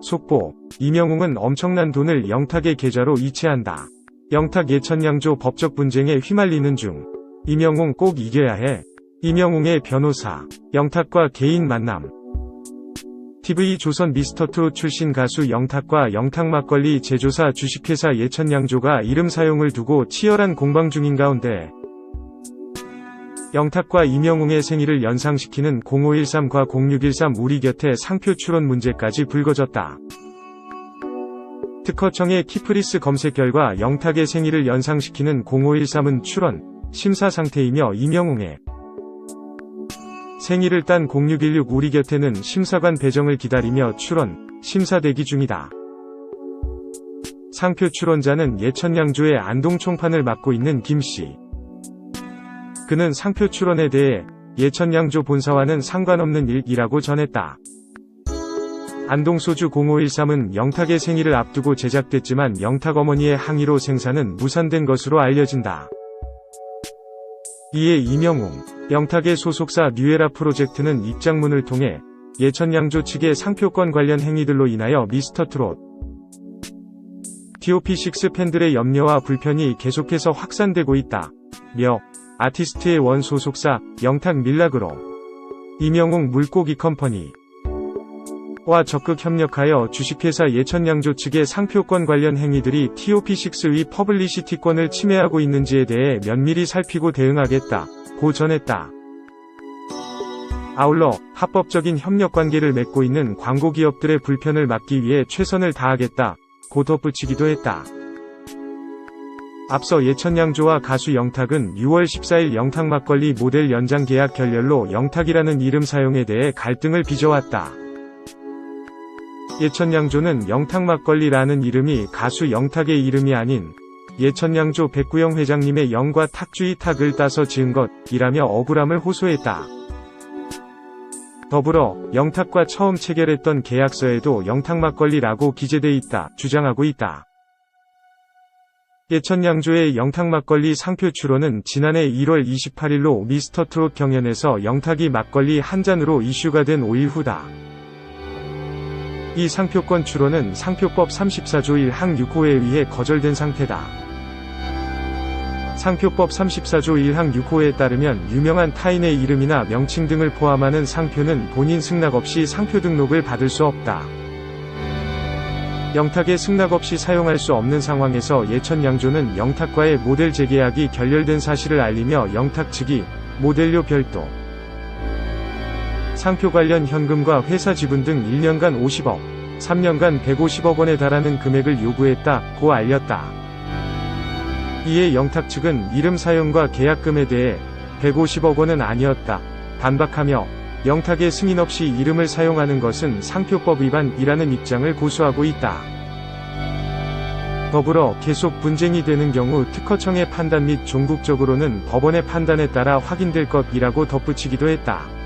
속보, 이명웅은 엄청난 돈을 영탁의 계좌로 이체한다. 영탁 예천양조 법적 분쟁에 휘말리는 중. 이명웅 꼭 이겨야 해. 이명웅의 변호사, 영탁과 개인 만남. TV조선 미스터트롯 출신 가수 영탁과 영탁 막걸리 제조사 주식회사 예천양조가 이름 사용을 두고 치열한 공방 중인 가운데 영탁과 이명웅의 생일을 연상시키는 0513과 0613 우리 곁에 상표 출원 문제까지 불거졌다. 특허청의 키프리스 검색 결과 영탁의 생일을 연상시키는 0513은 출원, 심사 상태이며 이명웅의 생일을 딴 0616 우리 곁에는 심사관 배정을 기다리며 출원, 심사 대기 중이다. 상표 출원자는 예천양조의 안동 총판을 맡고 있는 김씨. 그는 상표 출원에 대해 예천양조 본사와는 상관없는 일이라고 전했다. 안동소주 0513은 영탁의 생일을 앞두고 제작됐지만 영탁 어머니의 항의로 생산은 무산된 것으로 알려진다. 이에 이명웅, 영탁의 소속사 뉴에라 프로젝트는 입장문을 통해 예천 양조 측의 상표권 관련 행위들로 인하여 미스터 트롯 TOP6 팬들의 염려와 불편이 계속해서 확산되고 있다. 며 아티스트의 원 소속사 영탁 밀락으로 이명웅 물고기 컴퍼니 와 적극 협력하여 주식회사 예천양조 측의 상표권 관련 행위들이 TOP6의 퍼블리시티권을 침해하고 있는지에 대해 면밀히 살피고 대응하겠다. 고 전했다. 아울러 합법적인 협력 관계를 맺고 있는 광고 기업들의 불편을 막기 위해 최선을 다하겠다. 고 덧붙이기도 했다. 앞서 예천양조와 가수 영탁은 6월 14일 영탁 막걸리 모델 연장 계약 결렬로 영탁이라는 이름 사용에 대해 갈등을 빚어왔다. 예천양조는 영탁 막걸리라는 이름이 가수 영탁의 이름이 아닌 예천양조 백구영 회장님의 영과 탁주의 탁을 따서 지은 것이라며 억울함을 호소했다. 더불어 영탁과 처음 체결했던 계약서에도 영탁 막걸리라고 기재돼 있다 주장하고 있다. 예천 양조의 영탁 막걸리 상표 출원은 지난해 1월 28일로 미스터 트롯 경연에서 영탁이 막걸리 한 잔으로 이슈가 된 5일 후다. 이 상표권 출원은 상표법 34조 1항 6호에 의해 거절된 상태다. 상표법 34조 1항 6호에 따르면 유명한 타인의 이름이나 명칭 등을 포함하는 상표는 본인 승낙 없이 상표 등록을 받을 수 없다. 영탁의 승낙 없이 사용할 수 없는 상황에서 예천 양조는 영탁과의 모델 재계약이 결렬된 사실을 알리며 영탁 측이 모델료 별도 상표 관련 현금과 회사 지분 등 1년간 50억, 3년간 150억 원에 달하는 금액을 요구했다고 알렸다. 이에 영탁 측은 이름 사용과 계약금에 대해 150억 원은 아니었다. 반박하며 영탁의 승인 없이 이름을 사용하는 것은 상표법 위반이라는 입장을 고수하고 있다. 더불어 계속 분쟁이 되는 경우 특허청의 판단 및 종국적으로는 법원의 판단에 따라 확인될 것이라고 덧붙이기도 했다.